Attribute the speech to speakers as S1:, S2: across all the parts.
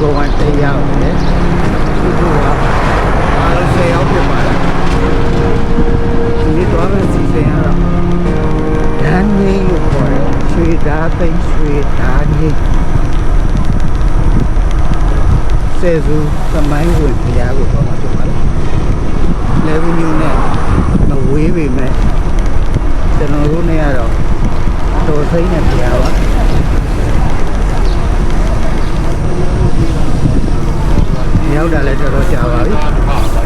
S1: ကိုယ်ပိုင်သိရအောင်လေသူတို့ကအားလုံးဆယ်ယောက်ဖြစ်ပါတယ်ဒီနေ့တော့စီစဉ်ရတော့ဒန်းကြီးကိုခေါ်ရရွှေဓာတ်သိမ်းရွှေဓာတ်ကြီးဆယ်စုသမိုင်းဝင်ဖျားကိုခေါ်မှာဖြစ်ပါတယ်လေဗီနျူနဲ့မဝေးပေမဲ့ကျွန်တော်တို့နဲ့ကတော့တော်စိမ့်နဲ့ဖျားပါ ရောက်တာလည်းတော်တော်ကြာပါပြီ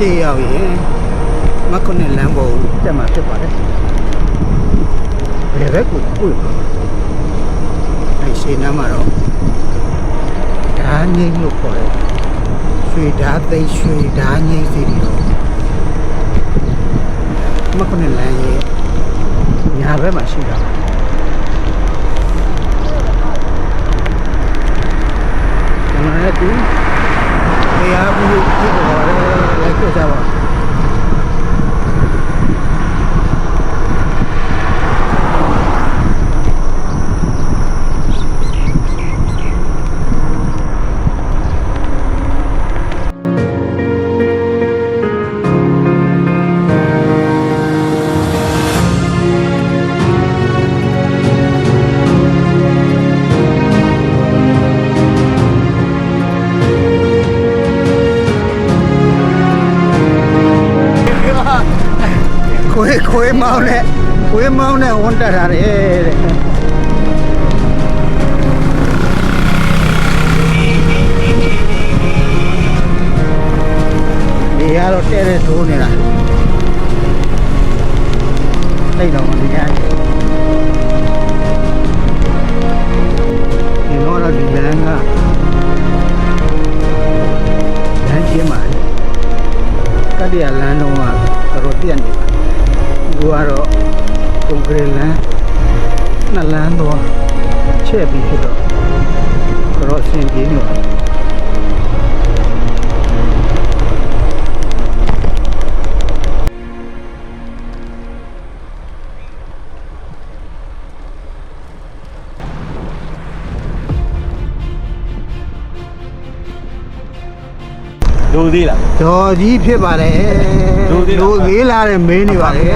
S1: ရှေ့ရောက်ရင်မကွနဲ့လမ်းပေါ်ကိုတက်မှာဖြစ်ပါတယ်ဘယ်ဘက်ကိုကိုယ်အဲရှေ့နားမှာတော့ဓာငိမ့်လို့ခေါ်တယ်ရွှေဓာသိမ်းရွှေဓာငိမ့်စီပြီးတော့မကွနဲ့လမ်းရဲ့ညာဘက်မှာရှိတာပါကျွန်တော်လည်း မောင်းနဲ့ခွေးမောင်းနဲ့ဝန်တက်ထားတယ်တဲ့ဒီရတော့တဲ့တဲ့ထိုးနေတာတိတ်တော့မနေရဘူးဒီတော့ဒီလမ်းကလမ်းချင်းပါလေကတ္တရလမ်းတော့ကတော့ပြတ်နေပါ ဘူကတော့ကွန်ကရစ်လမ်းနှစ်လမ်းတော့ချဲ့ပြီးဖြစ်တော့ကတော့အဆင်ပြေနေပါ
S2: လူသေးလား
S1: တော်ကြီးဖြစ်ပါတယ်လူသေးလားလူသေးလာတယ်မင်းနေပါတယ်